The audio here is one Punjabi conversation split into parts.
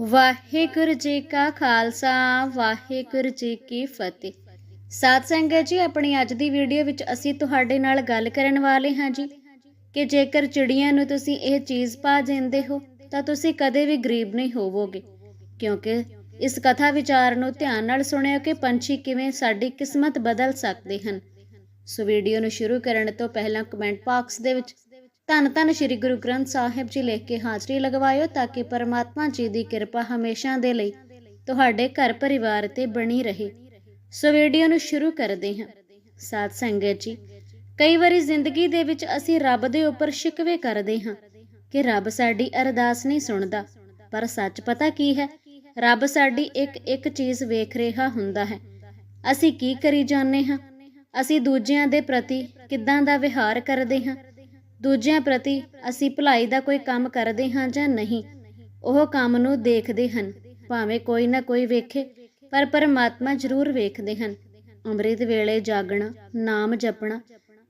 ਵਾਹਿਗੁਰੂ ਜੀ ਕਾ ਖਾਲਸਾ, ਵਾਹਿਗੁਰੂ ਜੀ ਕੀ ਫਤਿਹ। ਸਾਧ ਸੰਗਤ ਜੀ, ਆਪਣੀ ਅੱਜ ਦੀ ਵੀਡੀਓ ਵਿੱਚ ਅਸੀਂ ਤੁਹਾਡੇ ਨਾਲ ਗੱਲ ਕਰਨ ਵਾਲੇ ਹਾਂ ਜੀ ਕਿ ਜੇਕਰ ਚਿੜੀਆਂ ਨੂੰ ਤੁਸੀਂ ਇਹ ਚੀਜ਼ ਪਾ ਦਿੰਦੇ ਹੋ, ਤਾਂ ਤੁਸੀਂ ਕਦੇ ਵੀ ਗਰੀਬ ਨਹੀਂ ਹੋਵੋਗੇ। ਕਿਉਂਕਿ ਇਸ ਕਥਾ ਵਿਚਾਰ ਨੂੰ ਧਿਆਨ ਨਾਲ ਸੁਣਿਓ ਕਿ ਪੰਛੀ ਕਿਵੇਂ ਸਾਡੀ ਕਿਸਮਤ ਬਦਲ ਸਕਦੇ ਹਨ। ਸੋ ਵੀਡੀਓ ਨੂੰ ਸ਼ੁਰੂ ਕਰਨ ਤੋਂ ਪਹਿਲਾਂ ਕਮੈਂਟ ਬਾਕਸ ਦੇ ਵਿੱਚ ਧੰਨ ਧੰਨ ਸ੍ਰੀ ਗੁਰੂ ਗ੍ਰੰਥ ਸਾਹਿਬ ਜੀ ਲਿਖ ਕੇ ਹਾਜ਼ਰੀ ਲਗਵਾਇਓ ਤਾਂ ਕਿ ਪਰਮਾਤਮਾ ਜੀ ਦੀ ਕਿਰਪਾ ਹਮੇਸ਼ਾ ਦੇ ਲਈ ਤੁਹਾਡੇ ਘਰ ਪਰਿਵਾਰ ਤੇ ਬਣੀ ਰਹੇ। ਸੋ ਵੀਡੀਓ ਨੂੰ ਸ਼ੁਰੂ ਕਰਦੇ ਹਾਂ। ਸਾਧ ਸੰਗਤ ਜੀ, ਕਈ ਵਾਰੀ ਜ਼ਿੰਦਗੀ ਦੇ ਵਿੱਚ ਅਸੀਂ ਰੱਬ ਦੇ ਉੱਪਰ ਸ਼ਿਕਵੇ ਕਰਦੇ ਹਾਂ ਕਿ ਰੱਬ ਸਾਡੀ ਅਰਦਾਸ ਨਹੀਂ ਸੁਣਦਾ। ਪਰ ਸੱਚ ਪਤਾ ਕੀ ਹੈ? ਰੱਬ ਸਾਡੀ ਇੱਕ ਇੱਕ ਚੀਜ਼ ਵੇਖ ਰਿਹਾ ਹੁੰਦਾ ਹੈ। ਅਸੀਂ ਕੀ ਕਰੀ ਜਾਂਦੇ ਹਾਂ? ਅਸੀਂ ਦੂਜਿਆਂ ਦੇ ਪ੍ਰਤੀ ਕਿੱਦਾਂ ਦਾ ਵਿਹਾਰ ਕਰਦੇ ਹਾਂ? ਦੂਜਿਆਂ ਪ੍ਰਤੀ ਅਸੀਂ ਭਲਾਈ ਦਾ ਕੋਈ ਕੰਮ ਕਰਦੇ ਹਾਂ ਜਾਂ ਨਹੀਂ, ਉਹ ਕੰਮ ਨੂੰ ਦੇਖਦੇ ਹਨ, ਭਾਵੇਂ ਕੋਈ ਨਾ ਕੋਈ ਵੇਖੇ, ਪਰ ਪਰਮਾਤਮਾ ਜ਼ਰੂਰ ਵੇਖਦੇ ਹਨ। ਅੰਮ੍ਰਿਤ ਵੇਲੇ ਜਾਗਣਾ, ਨਾਮ ਜਪਣਾ,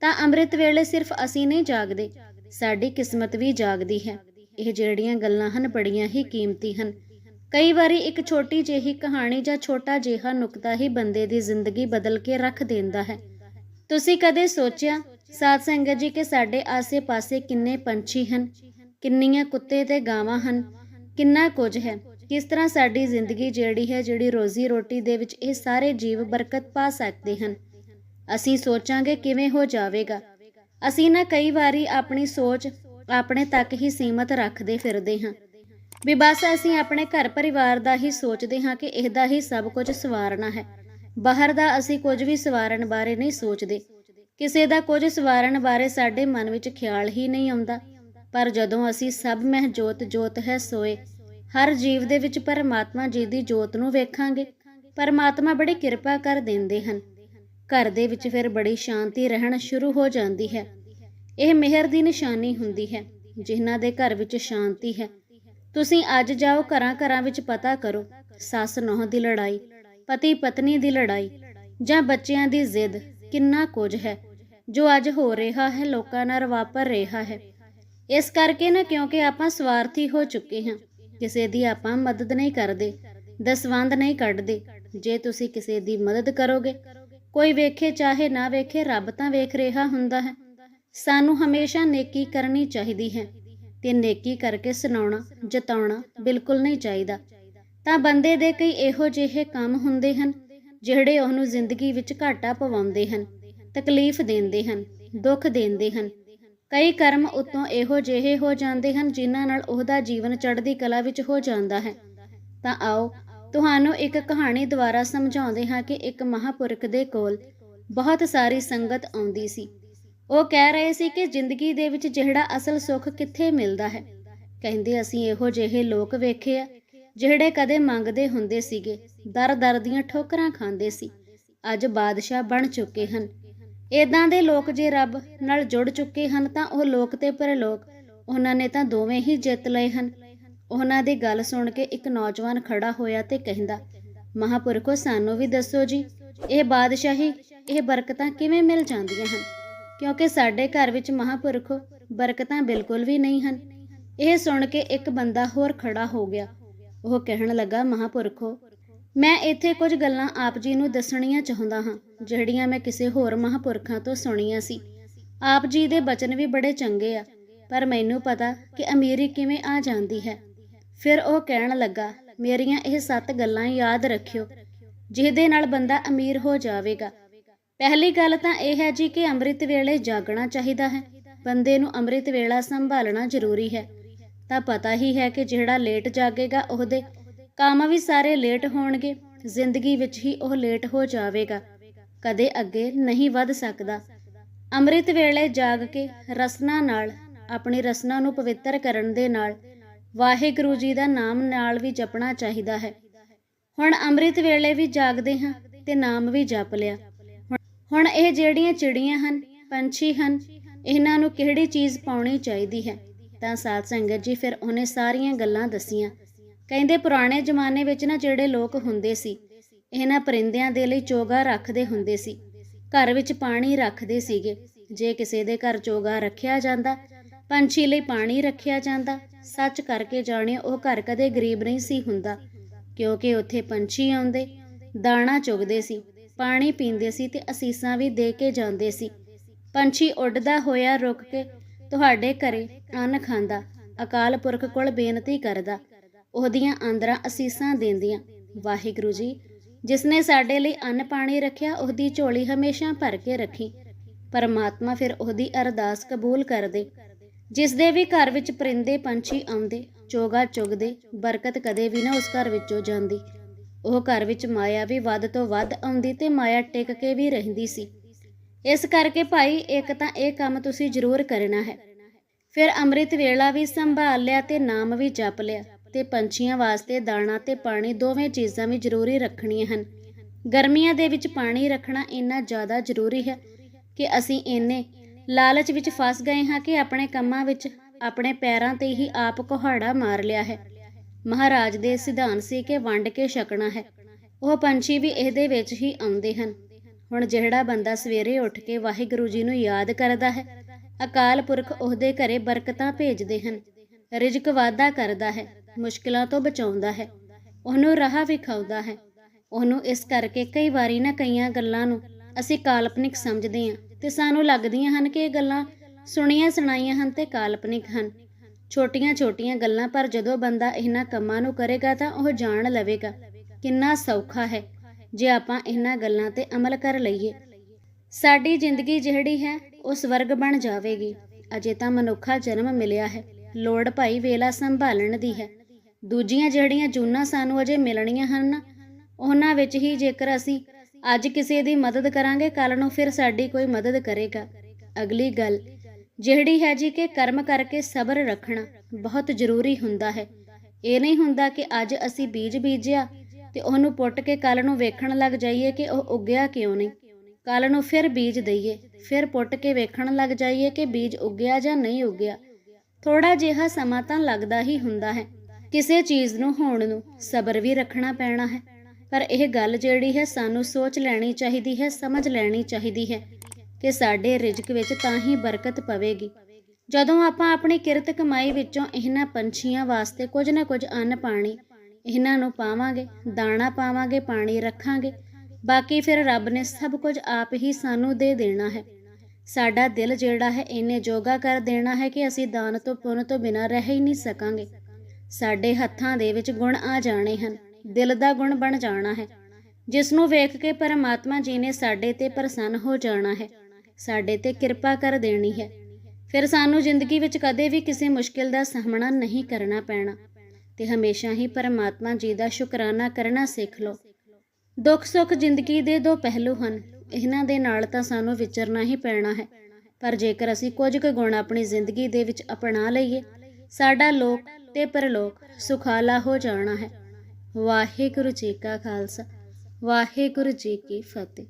ਤਾਂ ਅੰਮ੍ਰਿਤ ਵੇਲੇ ਸਿਰਫ ਅਸੀਂ ਨਹੀਂ ਜਾਗਦੇ, ਸਾਡੀ ਕਿਸਮਤ ਵੀ ਜਾਗਦੀ ਹੈ। ਇਹ ਜਿਹੜੀਆਂ ਗੱਲਾਂ ਹਨ ਬੜੀਆਂ ਹੀ ਕੀਮਤੀ ਹਨ। ਕਈ ਵਾਰੀ ਇੱਕ ਛੋਟੀ ਜਿਹੀ ਕਹਾਣੀ ਜਾਂ ਛੋਟਾ ਜਿਹਾ ਨੁਕਤਾ ਹੀ ਬੰਦੇ ਦੀ ਜ਼ਿੰਦਗੀ ਬਦਲ ਕੇ ਰੱਖ ਦਿੰਦਾ ਹੈ। ਤੁਸੀਂ ਕਦੇ ਸੋਚਿਆ ਸਾਧ ਸੰਗਤ ਜੀ ਕਿ ਸਾਡੇ ਆਸੇ-ਪਾਸੇ ਕਿੰਨੇ ਪੰਛੀ ਹਨ, ਕਿੰਨੀਆਂ ਕੁੱਤੇ ਤੇ ਗਾਵਾਂ ਹਨ, ਕਿੰਨਾ ਕੁਝ ਹੈ, ਕਿਸ ਤਰ੍ਹਾਂ ਸਾਡੀ ਜ਼ਿੰਦਗੀ ਜਿਹੜੀ ਹੈ, ਜਿਹੜੀ ਰੋਜ਼ੀ ਰੋਟੀ ਦੇ ਵਿੱਚ ਇਹ ਸਾਰੇ ਜੀਵ ਬਰਕਤ ਪਾ ਸਕਦੇ ਹਨ। ਅਸੀਂ ਸੋਚਾਂਗੇ ਕਿਵੇਂ ਹੋ ਜਾਵੇਗਾ। ਅਸੀਂ ਨਾ ਕਈ ਵਾਰੀ ਆਪਣੀ ਸੋਚ ਆਪਣੇ ਤੱਕ ਹੀ ਸੀਮਤ ਰੱਖਦੇ ਫਿਰਦੇ ਹਾਂ। ਵੀ ਬਸ ਅਸੀਂ ਆਪਣੇ ਘਰ ਪਰਿਵਾਰ ਦਾ ਹੀ ਸੋਚਦੇ ਹਾਂ ਕਿ ਇਹਦਾ ਹੀ ਸਭ ਕੁਝ ਸਵਾਰਨਾ ਹੈ। ਬਾਹਰ ਦਾ ਅਸੀਂ ਕੁਝ ਵੀ ਸਵਾਰਨ ਬਾਰੇ ਨਹੀਂ ਸੋਚਦੇ। ਕਿਸੇ ਦਾ ਕੁਝ ਸਵਾਰਨ ਬਾਰੇ ਸਾਡੇ ਮਨ ਵਿੱਚ ਖਿਆਲ ਹੀ ਨਹੀਂ ਆਉਂਦਾ। ਪਰ ਜਦੋਂ ਅਸੀਂ ਸਭ ਮਹਿ ਜੋਤ ਜੋਤ ਹੈ ਸੋਏ, ਹਰ ਜੀਵ ਦੇ ਵਿੱਚ ਪਰਮਾਤਮਾ ਜੀ ਦੀ ਜੋਤ ਨੂੰ ਵੇਖਾਂਗੇ, ਪਰਮਾਤਮਾ ਬੜੀ ਕਿਰਪਾ ਕਰ ਦਿੰਦੇ ਹਨ। ਘਰ ਦੇ ਵਿੱਚ ਫਿਰ ਬੜੀ ਸ਼ਾਂਤੀ ਰਹਿਣਾ ਸ਼ੁਰੂ ਹੋ ਜਾਂਦੀ ਹੈ। ਇਹ ਮਿਹਰ ਦੀ ਨਿਸ਼ਾਨੀ ਹੁੰਦੀ ਹੈ, ਜਿਨ੍ਹਾਂ ਦੇ ਘਰ ਵਿੱਚ ਸ਼ਾਂਤੀ ਹੈ। ਤੁਸੀਂ ਅੱਜ ਜਾਓ, ਘਰਾਂ ਘਰਾਂ ਵਿੱਚ ਪਤਾ ਕਰੋ, ਸੱਸ ਨੌਂ ਦੀ ਲੜਾਈ, ਪਤੀ ਪਤਨੀ ਦੀ ਲੜਾਈ ਜਾਂ ਬੱਚਿਆਂ ਦੀ ਜ਼ਿੱਦ ਕਿੰਨਾ ਕੁਝ ਹੈ। ਜੋ ਅੱਜ ਹੋ ਰਿਹਾ ਹੈ, ਲੋਕਾਂ ਨਾਲ ਵਾਪਰ ਰਿਹਾ ਹੈ। ਇਸ ਕਰਕੇ ਨਾ ਕਿਉਂਕਿ ਆਪਾਂ ਸਵਾਰਥੀ ਹੋ ਚੁੱਕੇ ਹਾਂ, ਕਿਸੇ ਦੀ ਆਪਾਂ ਮਦਦ ਨਹੀਂ ਕਰਦੇ ਦਸਵੰਦ ਨਹੀਂ ਕੱਢਦੇ। ਜੇ ਤੁਸੀਂ ਕਿਸੇ ਦੀ ਮਦਦ ਕਰੋਗੇ, ਕੋਈ ਵੇਖੇ ਚਾਹੇ ਨਾ ਵੇਖੇ, ਰੱਬ ਤਾਂ ਵੇਖ ਰਿਹਾ ਹੁੰਦਾ ਹੈ। ਸਾਨੂੰ ਹਮੇਸ਼ਾ ਨੇਕੀ ਕਰਨੀ ਚਾਹੀਦੀ ਹੈ ਤੇ ਨੇਕੀ ਕਰਕੇ ਸੁਣਾਉਣਾ, ਜਤਾਉਣਾ ਬਿਲਕੁਲ ਨਹੀਂ ਚਾਹੀਦਾ। ਤਾਂ ਬੰਦੇ ਦੇ ਕਈ ਇਹੋ ਜਿਹੇ ਕੰਮ ਹੁੰਦੇ ਹਨ, ਜਿਹੜੇ ਉਹਨੂੰ ਜ਼ਿੰਦਗੀ ਵਿੱਚ ਘਾਟਾ ਪਵਾਉਂਦੇ ਹਨ। ਤਕਲੀਫ ਦਿੰਦੇ ਹਨ, ਦੁੱਖ ਦਿੰਦੇ ਹਨ। ਕਈ ਕਰਮ ਉਤੋਂ ਇਹੋ ਜਿਹੇ ਹੋ ਜਾਂਦੇ ਹਨ ਜਿਨ੍ਹਾਂ ਨਾਲ ਉਹਦਾ ਜੀਵਨ ਚੜ੍ਹਦੀ ਕਲਾ ਵਿੱਚ ਹੋ ਜਾਂਦਾ ਹੈ। ਤਾਂ ਆਓ ਤੁਹਾਨੂੰ ਇੱਕ ਕਹਾਣੀ ਦੁਆਰਾ ਸਮਝਾਉਂਦੇ ਹਾਂ ਕਿ ਇੱਕ ਮਹਾਪੁਰਖ ਦੇ ਕੋਲ ਬਹੁਤ ਸਾਰੀ ਸੰਗਤ ਆਉਂਦੀ ਸੀ। ਉਹ ਕਹਿ ਰਹੇ ਸੀ ਕਿ ਜ਼ਿੰਦਗੀ ਦੇ ਵਿੱਚ ਜਿਹੜਾ ਅਸਲ ਸੁੱਖ ਕਿੱਥੇ ਮਿਲਦਾ ਹੈ? ਕਹਿੰਦੇ, ਅਸੀਂ ਇਹੋ ਜਿਹੇ ਲੋਕ ਵੇਖੇ ਆ ਜਿਹੜੇ ਕਦੇ ਮੰਗਦੇ ਹੁੰਦੇ ਸੀਗੇ ਦਰ ਦਰ ਦੀਆਂ ਠੋਕਰਾਂ ਖਾਂਦੇ ਸੀ। ਅੱਜ ਬਾਦਸ਼ਾਹ ਬਣ ਚੁੱਕੇ ਹਨ। ਇਦਾਂ ਦੇ ਲੋਕ ਜੇ ਰੱਬ ਨਾਲ ਜੁੜ ਚੁੱਕੇ ਹਨ ਤਾਂ ਉਹ ਲੋਕ ਤੇ ਪਰਲੋਕ। ਉਹਨਾਂ ਨੇ ਤਾਂ ਦੋਵੇਂ ਹੀ ਜਿੱਤ ਲਏ ਹਨ। ਉਹਨਾਂ ਦੀ ਗੱਲ ਸੁਣ ਕੇ ਇੱਕ ਨੌਜਵਾਨ ਖੜਾ ਹੋਇਆ ਤੇ ਕਹਿੰਦਾ, ਮਹਾਪੁਰਖੋ, ਸਾਨੂੰ ਵੀ ਦੱਸੋ ਜੀ, ਇਹ ਬਾਦਸ਼ਾਹੀ, ਇਹ ਬਰਕਤਾਂ ਕਿਵੇਂ ਮਿਲ ਜਾਂਦੀਆਂ ਹਨ? ਕਿਉਂਕਿ ਸਾਡੇ ਘਰ ਵਿੱਚ ਮਹਾਪੁਰਖੋ ਬਰਕਤਾਂ ਬਿਲਕੁਲ ਵੀ ਨਹੀਂ ਹਨ। ਇਹ ਸੁਣ ਕੇ ਇੱਕ ਬੰਦਾ ਹੋਰ ਖੜਾ ਹੋ ਗਿਆ। ਉਹ ਕਹਿਣ ਲੱਗਾ, ਮਹਾਪੁਰਖੋ ਮੈਂ ਇੱਥੇ ਕੁਝ ਗੱਲਾਂ ਆਪ ਜੀ ਨੂੰ ਦੱਸਣੀਆਂ ਚਾਹੁੰਦਾ ਹਾਂ, ਜਿਹੜੀਆਂ ਮੈਂ ਕਿਸੇ ਹੋਰ ਮਹਾਪੁਰਖਾਂ ਤੋਂ ਸੁਣੀਆਂ ਸੀ। ਆਪ ਜੀ ਦੇ ਬਚਨ ਵੀ ਬੜੇ ਚੰਗੇ ਆ, ਪਰ ਮੈਨੂੰ ਪਤਾ ਕਿ ਅਮੀਰੀ ਕਿਵੇਂ ਆ ਜਾਂਦੀ ਹੈ। ਫਿਰ ਉਹ ਕਹਿਣ ਲੱਗਾ, ਮੇਰੀਆਂ ਇਹ ਸੱਤ ਗੱਲਾਂ ਯਾਦ ਰੱਖਿਓ, ਜਿਹਦੇ ਨਾਲ ਬੰਦਾ ਅਮੀਰ ਹੋ ਜਾਵੇਗਾ। ਪਹਿਲੀ ਗੱਲ ਤਾਂ ਇਹ ਹੈ ਜੀ ਕਿ ਅੰਮ੍ਰਿਤ ਵੇਲੇ ਜਾਗਣਾ ਚਾਹੀਦਾ ਹੈ। ਬੰਦੇ ਨੂੰ ਅੰਮ੍ਰਿਤ ਵੇਲਾ ਸੰਭਾਲਣਾ ਜ਼ਰੂਰੀ ਹੈ। ਤਾਂ ਪਤਾ ਹੀ ਹੈ ਕਿ ਜਿਹੜਾ ਲੇਟ ਜਾਗੇਗਾ, ਉਹਦੇ ਕੰਮ ਵੀ ਸਾਰੇ ਲੇਟ ਹੋਣਗੇ, ਜ਼ਿੰਦਗੀ ਵਿੱਚ ਹੀ ਉਹ ਲੇਟ ਹੋ ਜਾਵੇਗਾ। ਕਦੇ ਅੱਗੇ ਨਹੀਂ ਵੱਧ ਸਕਦਾ। ਅੰਮ੍ਰਿਤ ਵੇਲੇ ਜਾਗ ਕੇ ਰਸਨਾ ਨਾਲ, ਆਪਣੀ ਰਸਨਾ ਨੂੰ ਪਵਿੱਤਰ ਕਰਨ ਦੇ ਨਾਲ, ਵਾਹਿਗੁਰੂ ਜੀ ਦਾ ਨਾਮ ਨਾਲ ਵੀ ਜਪਣਾ ਚਾਹੀਦਾ ਹੈ। ਹੁਣ ਅੰਮ੍ਰਿਤ ਵੇਲੇ ਵੀ ਜਾਗਦੇ ਹਾਂ ਤੇ ਨਾਮ ਵੀ ਜਪ ਲਿਆ। ਹੁਣ ਇਹ ਜਿਹੜੀਆਂ ਚਿੜੀਆਂ ਹਨ, ਪੰਛੀ ਹਨ, ਇਹਨਾਂ ਨੂੰ ਕਿਹੜੀ ਚੀਜ਼ ਪਾਉਣੀ ਚਾਹੀਦੀ ਹੈ? ਤਾਂ ਸਾਧ ਸੰਗਤ ਜੀ ਫਿਰ ਉਹਨੇ ਸਾਰੀਆਂ ਗੱਲਾਂ ਦਸੀਆਂ। ਕਹਿੰਦੇ ਪੁਰਾਣੇ ਜ਼ਮਾਨੇ ਵਿੱਚ ਨਾ ਜਿਹੜੇ ਲੋਕ ਹੁੰਦੇ ਸੀ ਇਹਨਾਂ ਪਰਿੰਦਿਆਂ ਦੇ ਲਈ ਚੋਗਾ ਰੱਖਦੇ ਹੁੰਦੇ ਸੀ। ਘਰ ਵਿੱਚ ਪਾਣੀ ਰੱਖਦੇ ਸੀਗੇ। ਜੇ ਕਿਸੇ ਦੇ ਘਰ ਚੋਗਾ ਰੱਖਿਆ ਜਾਂਦਾ, ਪੰਛੀ ਲਈ ਪਾਣੀ ਰੱਖਿਆ ਜਾਂਦਾ, ਸੱਚ ਕਰਕੇ ਜਾਣਿਓ ਉਹ ਘਰ ਕਦੇ ਗਰੀਬ ਨਹੀਂ ਸੀ ਹੁੰਦਾ, ਕਿਉਂਕਿ ਉੱਥੇ ਪੰਛੀ ਆਉਂਦੇ, ਦਾਣਾ ਚੁਗਦੇ ਸੀ, ਪਾਣੀ ਪੀਂਦੇ ਸੀ ਤੇ ਅਸੀਸਾਂ ਵੀ ਦੇ ਕੇ ਜਾਂਦੇ ਸੀ। ਪੰਛੀ ਉੱਡਦਾ ਹੋਇਆ ਰੁਕ ਕੇ ਤੁਹਾਡੇ ਘਰੇ ਅੰਨ ਖਾਂਦਾ, ਅਕਾਲ ਪੁਰਖ ਕੋਲ ਬੇਨਤੀ ਕਰਦਾ ਉਹਦੀਆਂ ਆਂਦਰਾਂ ਅਸੀਸਾਂ ਦਿੰਦੀਆਂ। ਵਾਹਿਗੁਰੂ ਜੀ ਜਿਸ ਨੇ ਸਾਡੇ ਲਈ ਅੰਨ ਪਾਣੀ ਰੱਖਿਆ, ਉਹਦੀ ਝੋਲੀ ਹਮੇਸ਼ਾ ਭਰ ਕੇ ਰੱਖੀ। ਪਰਮਾਤਮਾ ਫਿਰ ਉਹਦੀ ਅਰਦਾਸ ਕਬੂਲ ਕਰਦੇ। ਜਿਸ ਦੇ ਵੀ ਘਰ ਵਿੱਚ ਪਰਿੰਦੇ ਪੰਛੀ ਆਉਂਦੇ, ਚੋਗਾ ਚੁਗਦੇ, ਬਰਕਤ ਕਦੇ ਵੀ ਨਾ ਉਸ ਘਰ ਵਿੱਚੋਂ ਜਾਂਦੀ। ਉਹ ਘਰ ਵਿੱਚ ਮਾਇਆ ਵੀ ਵੱਧ ਤੋਂ ਵੱਧ ਆਉਂਦੀ ਤੇ ਮਾਇਆ ਟਿਕ ਕੇ ਵੀ ਰਹਿੰਦੀ ਸੀ। ਇਸ ਕਰਕੇ ਭਾਈ, ਇੱਕ ਤਾਂ ਇਹ ਕੰਮ ਤੁਸੀਂ ਜ਼ਰੂਰ ਕਰਨਾ ਹੈ। ਫਿਰ ਅੰਮ੍ਰਿਤ ਵੇਲਾ ਵੀ ਸੰਭਾਲ ਲਿਆ ਤੇ ਨਾਮ ਵੀ ਜਪ ਲਿਆ। ਤੇ ਪੰਛੀਆਂ ਵਾਸਤੇ ਦਾਣਾ ਤੇ ਪਾਣੀ ਦੋਵੇਂ ਚੀਜ਼ਾਂ ਵੀ ਜ਼ਰੂਰੀ ਰੱਖਣੀਆਂ ਹਨ। ਗਰਮੀਆਂ ਦੇ ਵਿੱਚ ਪਾਣੀ ਰੱਖਣਾ ਇੰਨਾ ਜ਼ਿਆਦਾ ਜ਼ਰੂਰੀ ਹੈ ਕਿ ਅਸੀਂ ਇੰਨੇ ਲਾਲਚ ਵਿੱਚ ਫਸ ਗਏ ਹਾਂ ਕਿ ਆਪਣੇ ਕੰਮਾਂ ਵਿੱਚ ਆਪਣੇ ਪੈਰਾਂ ਤੇ ਹੀ ਆਪ ਕੁਹਾੜਾ ਮਾਰ ਲਿਆ ਹੈ। ਮਹਾਰਾਜ ਦੇ ਸਿਧਾਂਤ ਸੀ ਕਿ ਵੰਡ ਕੇ ਛਕਣਾ ਹੈ। ਉਹ ਪੰਛੀ ਵੀ ਇਹਦੇ ਵਿੱਚ ਹੀ ਆਉਂਦੇ ਹਨ। ਹੁਣ ਜਿਹੜਾ ਬੰਦਾ ਸਵੇਰੇ ਉੱਠ ਕੇ ਵਾਹਿਗੁਰੂ ਜੀ ਨੂੰ ਯਾਦ ਕਰਦਾ ਹੈ, ਅਕਾਲ ਪੁਰਖ ਉਹਦੇ ਘਰੇ ਬਰਕਤਾਂ ਭੇਜਦੇ ਹਨ, ਰਿਜ਼ਕ ਵਾਧਾ ਕਰਦਾ ਹੈ। ਮੁਸ਼ਕਿਲਾਂ ਤੋਂ ਬਚਾਉਂਦਾ ਹੈ। ਉਹਨੂੰ ਰਾਹ ਵਿਖਾਉਂਦਾ ਹੈ। ਉਹਨੂੰ ਇਸ ਕਰਕੇ ਕਈ ਵਾਰੀ ਨਾ ਕਈਆਂ ਗੱਲਾਂ ਨੂੰ ਅਸੀਂ ਕਾਲਪਨਿਕ ਸਮਝਦੇ ਹਾਂ ਤੇ ਸਾਨੂੰ ਲੱਗਦੀਆਂ ਹਨ ਕਿ ਇਹ ਗੱਲਾਂ ਸੁਣੀਆਂ ਸੁਣਾਈਆਂ ਹਨ ਤੇ ਕਾਲਪਨਿਕ ਹਨ। ਛੋਟੀਆਂ-ਛੋਟੀਆਂ ਗੱਲਾਂ ਪਰ ਜਦੋਂ ਬੰਦਾ ਇਹਨਾਂ ਕੰਮਾਂ ਨੂੰ ਕਰੇਗਾ ਤਾਂ ਉਹ ਜਾਣ ਲਵੇਗਾ ਕਿੰਨਾ ਸੌਖਾ ਹੈ ਜੇ ਆਪਾਂ ਇਹਨਾਂ ਗੱਲਾਂ ਤੇ ਅਮਲ ਕਰ ਲਈਏ। ਸਾਡੀ ਜ਼ਿੰਦਗੀ ਜਿਹੜੀ ਹੈ ਉਹ ਸਵਰਗ ਬਣ ਜਾਵੇਗੀ। ਅਜੇ ਤਾਂ ਮਨੁੱਖਾ ਜਨਮ ਮਿਲਿਆ ਹੈ। ਲੋੜ ਭਾਈ ਵੇਲਾ ਸੰਭਾਲਣ ਦੀ ਹੈ। ਦੂਜੀਆਂ ਜਿਹੜੀਆਂ ਜੂਨਾਂ ਸਾਨੂੰ ਅਜੇ ਮਿਲਣੀਆਂ ਹਨ, ਉਹਨਾਂ ਵਿੱਚ ਹੀ ਜੇਕਰ ਅਸੀਂ ਅੱਜ ਕਿਸੇ ਦੀ ਮਦਦ ਕਰਾਂਗੇ ਕੱਲ ਨੂੰ ਫਿਰ ਸਾਡੀ ਕੋਈ ਮਦਦ ਕਰੇਗਾ। ਅਗਲੀ ਗੱਲ, ਜਿਹੜੀ ਹੈ ਜੀ ਕਿ ਕਰਮ ਕਰਕੇ ਸਬਰ ਰੱਖਣਾ ਬਹੁਤ ਜ਼ਰੂਰੀ ਹੁੰਦਾ ਹੈ। ਇਹ ਨਹੀਂ ਹੁੰਦਾ ਕਿ ਅੱਜ ਅਸੀਂ ਬੀਜ ਬੀਜਿਆ ਤੇ ਉਹਨੂੰ ਪੁੱਟ ਕੇ ਕੱਲ ਨੂੰ ਵੇਖਣ ਲੱਗ ਜਾਈਏ ਕਿ ਉਹ ਉੱਗਿਆ ਕਿਉਂ ਨਹੀਂ। ਕੱਲ ਨੂੰ ਫਿਰ ਬੀਜ ਦਈਏ, ਫਿਰ ਪੁੱਟ ਕੇ ਵੇਖਣ ਲੱਗ ਜਾਈਏ ਕਿ ਬੀਜ ਉੱਗਿਆ ਜਾਂ ਨਹੀਂ ਉੱਗਿਆ। ਥੋੜਾ ਜਿਹਾ ਸਮਾਂ ਤਾਂ ਲੱਗਦਾ ਹੀ ਹੁੰਦਾ ਹੈ। ਕਿਸੇ ਚੀਜ਼ ਨੂੰ ਹੋਣ ਨੂੰ ਸਬਰ ਵੀ ਰੱਖਣਾ ਪੈਣਾ ਹੈ। ਪਰ ਇਹ ਗੱਲ ਜਿਹੜੀ ਹੈ, ਸਾਨੂੰ ਸੋਚ ਲੈਣੀ ਚਾਹੀਦੀ ਹੈ, ਸਮਝ ਲੈਣੀ ਚਾਹੀਦੀ ਹੈ ਕਿ ਸਾਡੇ ਰਿਜ਼ਕ ਵਿੱਚ ਤਾਂ ਹੀ ਬਰਕਤ ਪਵੇਗੀ। ਜਦੋਂ ਆਪਾਂ ਆਪਣੀ ਕਿਰਤ ਕਮਾਈ ਵਿੱਚੋਂ ਇਹਨਾਂ ਪੰਛੀਆਂ ਵਾਸਤੇ ਕੁਝ ਨਾ ਕੁਝ ਅੰਨ ਪਾਣੀ, ਇਹਨਾਂ ਨੂੰ ਪਾਵਾਂਗੇ, ਦਾਣਾ ਪਾਵਾਂਗੇ, ਪਾਣੀ ਰੱਖਾਂਗੇ, ਬਾਕੀ ਫਿਰ ਰੱਬ ਨੇ ਸਭ ਕੁਝ ਆਪ ਹੀ ਸਾਨੂੰ ਦੇ ਦੇਣਾ ਹੈ। ਸਾਡਾ ਦਿਲ ਜਿਹੜਾ ਹੈ ਇੰਨੇ ਜੋਗਾ ਕਰ ਦੇਣਾ ਹੈ ਕਿ ਅਸੀਂ ਦਾਨ ਤੋਂ ਪੁੰਨ ਤੋਂ ਬਿਨਾਂ ਰਹਿ ਹੀ ਨਹੀਂ ਸਕਾਂਗੇ। ਸਾਡੇ ਹੱਥਾਂ ਦੇ ਵਿੱਚ ਗੁਣ ਆ ਜਾਣੇ ਹਨ, ਦਿਲ ਦਾ ਗੁਣ ਬਣ ਜਾਣਾ ਹੈ। ਜਿਸ ਨੂੰ ਵੇਖ ਕੇ ਪਰਮਾਤਮਾ ਜੀ ਨੇ ਸਾਡੇ ਤੇ ਪ੍ਰਸੰਨ ਹੋ ਜਾਣਾ ਹੈ, ਸਾਡੇ ਤੇ ਕਿਰਪਾ ਕਰ ਦੇਣੀ ਹੈ। ਫਿਰ ਸਾਨੂੰ ਜ਼ਿੰਦਗੀ ਵਿੱਚ ਕਦੇ ਵੀ ਕਿਸੇ ਮੁਸ਼ਕਿਲ ਦਾ ਸਾਹਮਣਾ ਨਹੀਂ ਕਰਨਾ ਪੈਣਾ ਤੇ ਹਮੇਸ਼ਾ ਹੀ ਪਰਮਾਤਮਾ ਜੀ ਦਾ ਸ਼ੁਕਰਾਨਾ ਕਰਨਾ ਸਿੱਖ ਲਓ। ਦੁੱਖ ਸੁੱਖ ਜ਼ਿੰਦਗੀ ਦੇ ਦੋ ਪਹਿਲੂ ਹਨ, ਇਹਨਾਂ ਦੇ ਨਾਲ ਤਾਂ ਸਾਨੂੰ ਵਿਚਰਨਾ ਹੀ ਪੈਣਾ ਹੈ। ਪਰ ਜੇਕਰ ਅਸੀਂ ਕੁਝ ਕੁ ਗੁਣ ਆਪਣੀ ਜ਼ਿੰਦਗੀ ਦੇ ਵਿੱਚ ਅਪਣਾ ਲਈਏ, ਸਾਡਾ ਲੋਕ ਤੇ ਪਰਲੋਕ ਸੁਖਾਲਾ ਹੋ ਜਾਣਾ ਹੈ। ਵਾਹਿਗੁਰੂ ਜੀ ਕਾ ਖਾਲਸਾ। ਵਾਹਿਗੁਰੂ ਜੀ ਕੀ ਫਤਿਹ।